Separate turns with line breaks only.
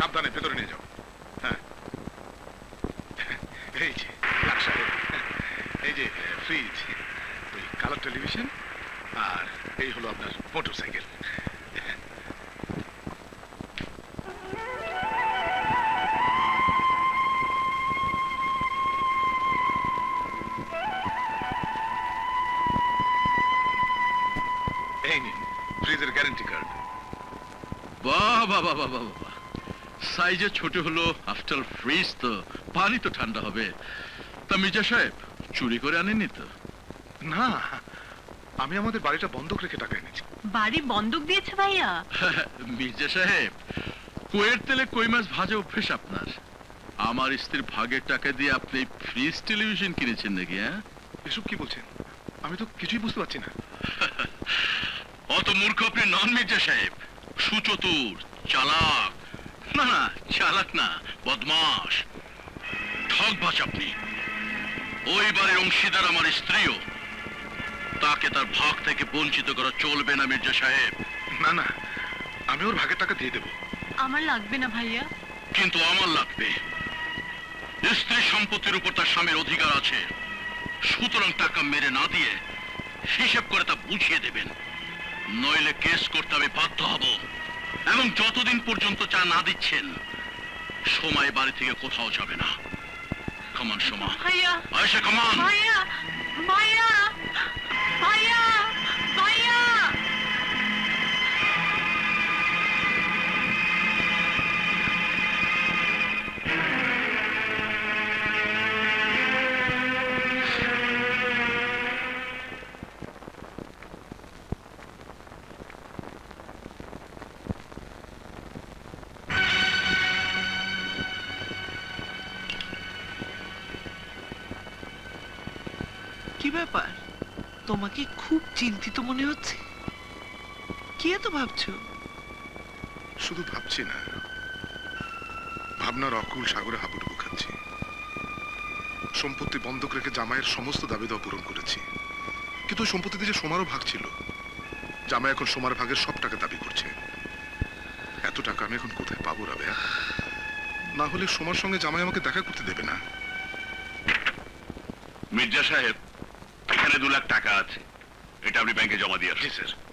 সাবধানে, ভেতরে নিয়ে যাও। হ্যাঁ। এই যে ফ্রিজ ওই কালার টেলিভিশন আর এই হলো আপনার মোটর সাইকেল এই নিন ফ্রিজের গ্যারান্টি কার্ড
বাহ বাহ বাহ বাহ। সাইজে ছোট হলো আফটার ফ্রিজ তো পানি তো ঠান্ডা হবে। তা মির্জা সাহেব চুরি করে আনেননি তো?
না আমি আমাদের বাড়িটা বন্ধক রেখে টাকা এনেছি।
বাড়ি বন্ধক দিয়েছে ভাইয়া?
মির্জা সাহেব কোয়ের তেলে কই মাছ ভাজা অভ্যেস আপনার? আমার স্ত্রীর ভাগের টাকা দিয়ে আপনি ফ্রিজ টেলিভিশন কিনেছেন নাকি হ্যাঁ?
এসব কি বলছেন? আমি তো কিছুই বুঝতে পারছি না।
অত মূর্খ আপনি নন মির্জা সাহেব। সুচতুর চালাক না না চালাক না বদমাস ঠকবাজ আপনি। ওই বাড়ির অংশীদার আমার স্ত্রীও। তাকে তার ভাগ থেকে বঞ্চিত করা চলবে না মির্জা সাহেব।
না না আমি ওর ভাগের টাকা দিয়ে দেবো।
আমার লাগবে না ভাইয়া।
কিন্তু আমার লাগবে। স্ত্রী সম্পত্তির উপর তার স্বামীর অধিকার আছে। সুতরাং টাকা মেরে না দিয়ে হিসেব করে তা বুঝিয়ে দেবেন। নইলে কেস করতে আমি বাধ্য হব। এবং যতদিন পর্যন্ত চা না দিচ্ছেন সময় বাড়ি থেকে কোথাও যাবে না। কমান সোমা
ভাইয়া
আয়সা কমান
ভাইয়া
কি ব্যাপার? তোমাকে খুব চিন্তিত মনে হচ্ছে। কি এত ভাবছ?
শুধু ভাবছি না। ভাবনার অকুল সাগরে হাবুডুবু খাচ্ছি। সম্পত্তি বন্ধক রেখে জামাইয়ের সমস্ত দাবি দাওয়া পূরণ করেছি। কিন্তু ওই সম্পত্তিতে যে সোমারও ভাগ ছিল জামাই এখন সোমার ভাগের সব টাকা দাবি করছে। এত টাকা আমি এখন কোথায় পাবো রাবে না হলে সোমার সঙ্গে জামাই আমাকে দেখা করতে দেবে না।
মির্জা সাহেব এখানে দু লাখ টাকা আছে। এটা আপনি ব্যাংকে জমা দিয়ে
আসুন। স্যার।